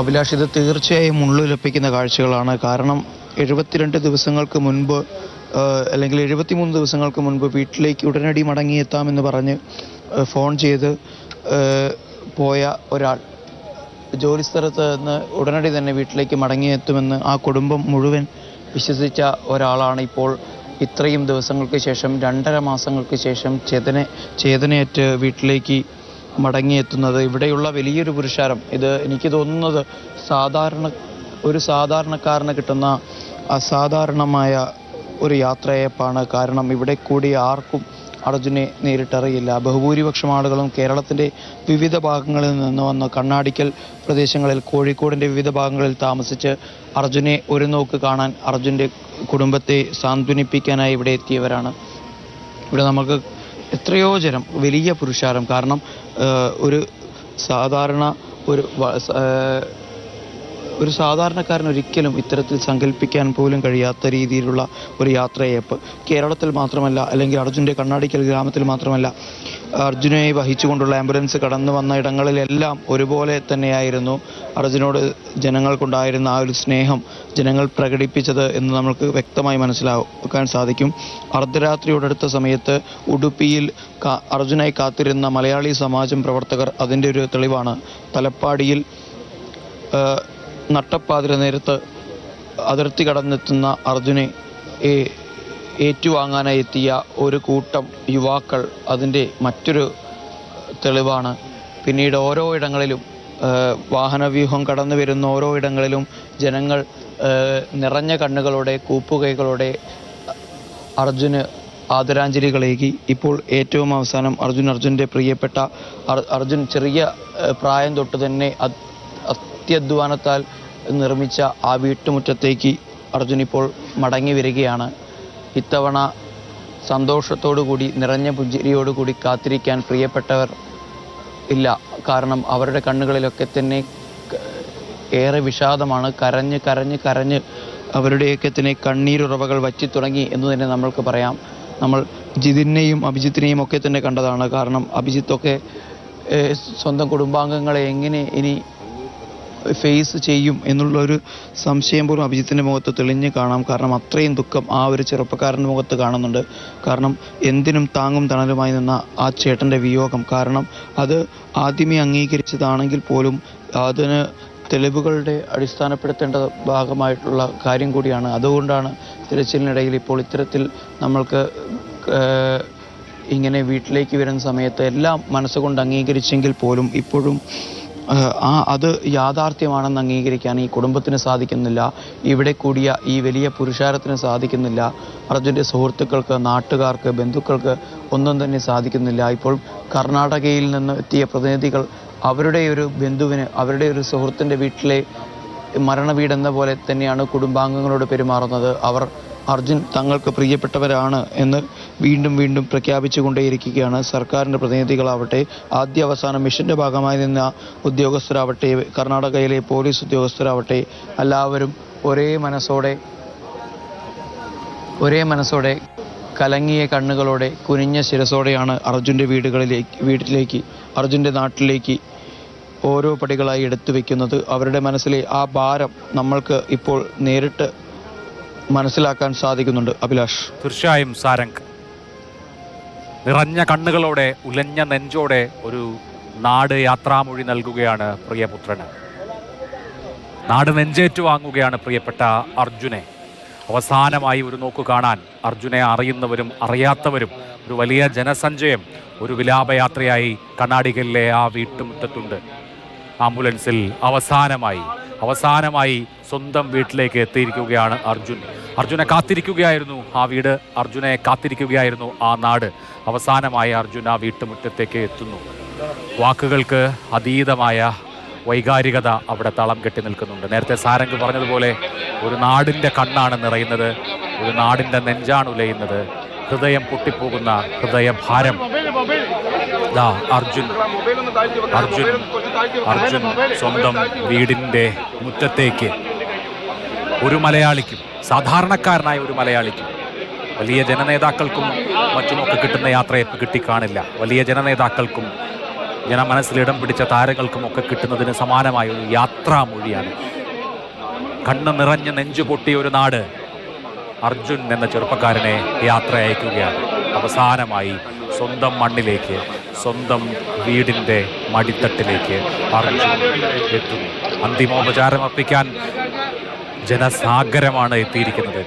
അഭിലാഷ് ഇത് തീർച്ചയായും ഉള്ളിലപ്പിക്കുന്ന കാഴ്ചകളാണ്. കാരണം എഴുപത്തിരണ്ട് ദിവസങ്ങൾക്ക് മുൻപ് അല്ലെങ്കിൽ എഴുപത്തിമൂന്ന് ദിവസങ്ങൾക്ക് മുൻപ് വീട്ടിലേക്ക് ഉടനടി മടങ്ങിയെത്താമെന്ന് പറഞ്ഞ് ഫോൺ ചെയ്ത് പോയ ഒരാൾ. ജോലി സ്ഥലത്ത് നിന്ന് ഉടനടി തന്നെ വീട്ടിലേക്ക് മടങ്ങിയെത്തുമെന്ന് ആ കുടുംബം മുഴുവൻ വിശ്വസിച്ച ഒരാളാണ് ഇപ്പോൾ ഇത്രയും ദിവസങ്ങൾക്ക് ശേഷം രണ്ടര മാസങ്ങൾക്ക് ശേഷം ചേതന ചേതനയേറ്റ് വീട്ടിലേക്ക് മടങ്ങിയെത്തുന്നത്. ഇവിടെയുള്ള വലിയൊരു പുരുഷാരം. ഇത് എനിക്ക് തോന്നുന്നത് സാധാരണ ഒരു സാധാരണക്കാരന് കിട്ടുന്ന അസാധാരണമായ ഒരു യാത്രയപ്പാണ്. കാരണം ഇവിടെ കൂടി ആർക്കും അർജുനെ നേരിട്ടറിയില്ല. ബഹുഭൂരിപക്ഷം ആളുകളും കേരളത്തിന്റെ വിവിധ ഭാഗങ്ങളിൽ നിന്ന് വന്ന് കണ്ണാടിക്കൽ പ്രദേശങ്ങളിൽ കോഴിക്കോടിന്റെ വിവിധ ഭാഗങ്ങളിൽ താമസിച്ച് അർജുനെ ഒരു നോക്ക് കാണാൻ അർജുന്റെ കുടുംബത്തെ സാന്ത്വനിപ്പിക്കാനായി ഇവിടെ എത്തിയവരാണ്. ഇവിടെ നമുക്ക് എത്രയോ ജനം വലിയ പുരുഷാരം. കാരണം ഒരു സാധാരണ ഒരു ഒരു സാധാരണക്കാരൻ ഒരിക്കലും ഇത്തരത്തിൽ സങ്കല്പിക്കാൻ പോലും കഴിയാത്ത രീതിയിലുള്ള ഒരു യാത്രയയപ്പ് കേരളത്തിൽ മാത്രമല്ല അല്ലെങ്കിൽ അർജുന്റെ കണ്ണാടിക്കൽ ഗ്രാമത്തിൽ മാത്രമല്ല അർജുനെ വഹിച്ചുകൊണ്ടുള്ള ആംബുലൻസ് കടന്നു വന്ന ഇടങ്ങളിലെല്ലാം ഒരുപോലെ തന്നെയായിരുന്നു. അർജുനോട് ജനങ്ങൾക്കുണ്ടായിരുന്ന ആ ഒരു സ്നേഹം ജനങ്ങൾ പ്രകടിപ്പിച്ചത് എന്ന് നമുക്ക് വ്യക്തമായി മനസ്സിലാക്കാൻ സാധിക്കും. അർദ്ധരാത്രിയോടടുത്ത സമയത്ത് ഉടുപ്പിയിൽ അർജുനായി കാത്തിരുന്ന മലയാളി സമാജം പ്രവർത്തകർ അതിന്റെ ഒരു തെളിവാണ്. തലപ്പാടിയിൽ നട്ടപ്പാതിര നേരത്ത് അതിർത്തി കടന്നെത്തുന്ന അർജുനെ ഏറ്റുവാങ്ങാനായി എത്തിയ ഒരു കൂട്ടം യുവാക്കൾ അതിന്റെ മറ്റൊരു തെളിവാണ്. പിന്നീട് ഓരോ ഇടങ്ങളിലും വാഹനവ്യൂഹം കടന്നു വരുന്ന ഓരോ ഇടങ്ങളിലും ജനങ്ങൾ നിറഞ്ഞ കണ്ണുകളോടെ കൂപ്പുകൈകളോടെ അർജുന് ആദരാഞ്ജലികളേകി ഇപ്പോൾ ഏറ്റവും അവസാനം അർജുൻ അർജുന്റെ പ്രിയപ്പെട്ട അർ- അർജുൻ ചെറിയ പ്രായം തൊട്ട് തന്നെ അത്- അത്യധ്വാനത്താൽ നിർമ്മിച്ച ആ വീട്ടുമുറ്റത്തേക്ക് അർജുൻ ഇപ്പോൾ മടങ്ങി വരികയാണ്. ഇത്തവണ സന്തോഷത്തോടുകൂടി നിറഞ്ഞ പുഞ്ചിരിയോടുകൂടി കാത്തിരിക്കാൻ പ്രിയപ്പെട്ടവർ ഇല്ല. കാരണം അവരുടെ കണ്ണുകളിലൊക്കെ തന്നെ ഏറെ വിഷാദമാണ്. കരഞ്ഞ് കരഞ്ഞ് കരഞ്ഞ് അവരുടെയൊക്കെ തന്നെ കണ്ണീരുറവകൾ വറ്റി തുടങ്ങി എന്ന് തന്നെ നമ്മൾക്ക് പറയാം. നമ്മൾ ജിതിനെയും അഭിജിത്തിനെയും ഒക്കെ തന്നെ കണ്ടതാണ്. കാരണം അഭിജിത്തൊക്കെ സ്വന്തം കുടുംബാംഗങ്ങളെ എങ്ങനെ ഇനി ഫേസ് ചെയ്യും എന്നുള്ളൊരു സംശയം പോലും അഭിജിത്തിന്റെ മുഖത്ത് തെളിഞ്ഞ് കാണാം. കാരണം അത്രയും ദുഃഖം ആ ഒരു ചെറുപ്പക്കാരന്റെ മുഖത്ത് കാണുന്നുണ്ട്. കാരണം എന്തിനും താങ്ങും തണലുമായി നിന്ന ആ ചേട്ടന്റെ വിയോഗം. കാരണം അത് ആദ്യമേ അംഗീകരിച്ചതാണെങ്കിൽ പോലും അതിന് തെളിവുകളുടെ അടിസ്ഥാനപ്പെടുത്തേണ്ട ഭാഗമായിട്ടുള്ള കാര്യം കൂടിയാണ്. അതുകൊണ്ടാണ് തിരച്ചിലിനിടയിൽ ഇപ്പോൾ ഇത്തരത്തിൽ നമ്മൾക്ക് ഇങ്ങനെ വീട്ടിലേക്ക് വരുന്ന സമയത്ത് എല്ലാം മനസ്സുകൊണ്ട് അംഗീകരിച്ചെങ്കിൽ പോലും ഇപ്പോഴും ആ അത് യാഥാർത്ഥ്യമാണെന്ന് അംഗീകരിക്കാൻ ഈ കുടുംബത്തിന് സാധിക്കുന്നില്ല. ഇവിടെ കൂടിയ ഈ വലിയ പുരുഷാരത്തിന് സാധിക്കുന്നില്ല. അർജുന്റെ സുഹൃത്തുക്കൾക്ക് നാട്ടുകാർക്ക് ബന്ധുക്കൾക്ക് ഒന്നും തന്നെ സാധിക്കുന്നില്ല. ഇപ്പോൾ കർണാടകയിൽ നിന്ന് എത്തിയ പ്രതിനിധികൾ അവരുടെ ഒരു ബന്ധുവിന് അവരുടെ ഒരു സുഹൃത്തിന്റെ വീട്ടിലെ മരണവീടെന്ന പോലെ തന്നെയാണ് കുടുംബാംഗങ്ങളോട് പെരുമാറുന്നത്. അവർ അർജുൻ തങ്ങൾക്ക് പ്രിയപ്പെട്ടവരാണ് എന്ന് വീണ്ടും വീണ്ടും പ്രഖ്യാപിച്ചുകൊണ്ടേയിരിക്കുകയാണ്. സർക്കാരിന്റെ പ്രതിനിധികളാവട്ടെ ആദ്യ അവസാനം മിഷന്റെ ഭാഗമായി നിന്ന ഉദ്യോഗസ്ഥരാവട്ടെ കർണാടകയിലെ പോലീസ് ഉദ്യോഗസ്ഥരാവട്ടെ എല്ലാവരും ഒരേ മനസ്സോടെ ഒരേ മനസ്സോടെ കലങ്ങിയ കണ്ണുകളോടെ കുനിഞ്ഞ ശിരസോടെയാണ് അർജുന്റെ വീടുകളിലേക്ക് വീട്ടിലേക്ക് അർജുന്റെ നാട്ടിലേക്ക് ഓരോ പടികളായി എടുത്തു വയ്ക്കുന്നത് അവരുടെ മനസ്സിലെ ആ ഭാരം നമ്മൾക്ക് ഇപ്പോൾ നേരിട്ട് മനസ്സിലാക്കാൻ സാധിക്കുന്നുണ്ട് അഭിലാഷ്. തീർച്ചയായും സാരംഗ്. നിറഞ്ഞ കണ്ണുകളോടെ ഉലഞ്ഞ നെഞ്ചോടെ ഒരു നാട് യാത്രാമൊഴി നൽകുകയാണ് പ്രിയപുത്രന്. നാട് നെഞ്ചേറ്റു വാങ്ങുകയാണ് പ്രിയപ്പെട്ട അർജുനെ. അവസാനമായി ഒരു നോക്ക് കാണാൻ അർജുനെ അറിയുന്നവരും അറിയാത്തവരും ഒരു വലിയ ജനസഞ്ചയം ഒരു വിലാപയാത്രയായി കണ്ണാടികളിലെ ആ വീട്ടുമുറ്റത്തുണ്ട്. ആംബുലൻസിൽ അവസാനമായി അവസാനമായി സ്വന്തം വീട്ടിലേക്ക് എത്തിയിരിക്കുകയാണ് അർജുൻ. അർജുനെ കാത്തിരിക്കുകയായിരുന്നു. ആ വീട് അർജുനെ കാത്തിരിക്കുകയായിരുന്നു. ആ നാട് അവസാനമായി അർജുന വീട്ടുമുറ്റത്തേക്ക് എത്തുന്നു. വാക്കുകൾക്ക് അതീതമായ വൈകാരികത അവിടെ തളം കെട്ടി നിൽക്കുന്നുണ്ട്. നേരത്തെ സാരംഗ് പറഞ്ഞതുപോലെ ഒരു നാടിന്റെ കണ്ണാണ് നിറയുന്നത്. ഒരു നാടിന്റെ നെഞ്ചാണ് ഉലയുന്നത്. ഹൃദയം പൊട്ടിപ്പോകുന്ന ഹൃദയഭാരം. ദാ അർജുൻ. അർജുൻ അർജുൻ സ്വന്തം വീടിന്റെ മുറ്റത്തേക്ക് ഒരു മലയാളിക്കും സാധാരണക്കാരനായ ഒരു മലയാളിക്കും വലിയ ജനനേതാക്കൾക്കും മറ്റുമൊക്കെ കിട്ടുന്ന യാത്രയെ കിട്ടിക്കാണില്ല. വലിയ ജനനേതാക്കൾക്കും ജന ഇടം പിടിച്ച താരങ്ങൾക്കും ഒക്കെ കിട്ടുന്നതിന് സമാനമായ ഒരു യാത്രാമൊഴിയാണ് കണ്ണ് നിറഞ്ഞ് നെഞ്ചു പൊട്ടിയ ഒരു നാട് അർജുൻ എന്ന ചെറുപ്പക്കാരനെ യാത്ര അയക്കുകയാണ്. അവസാനമായി സ്വന്തം മണ്ണിലേക്ക് സ്വന്തം വീടിന്റെ മടിത്തട്ടിലേക്ക് അർജുൻ എത്തുന്നു. അന്തിമോപചാരം അർപ്പിക്കാൻ ജനസാഗരമാണ് എത്തിയിരിക്കുന്നത്.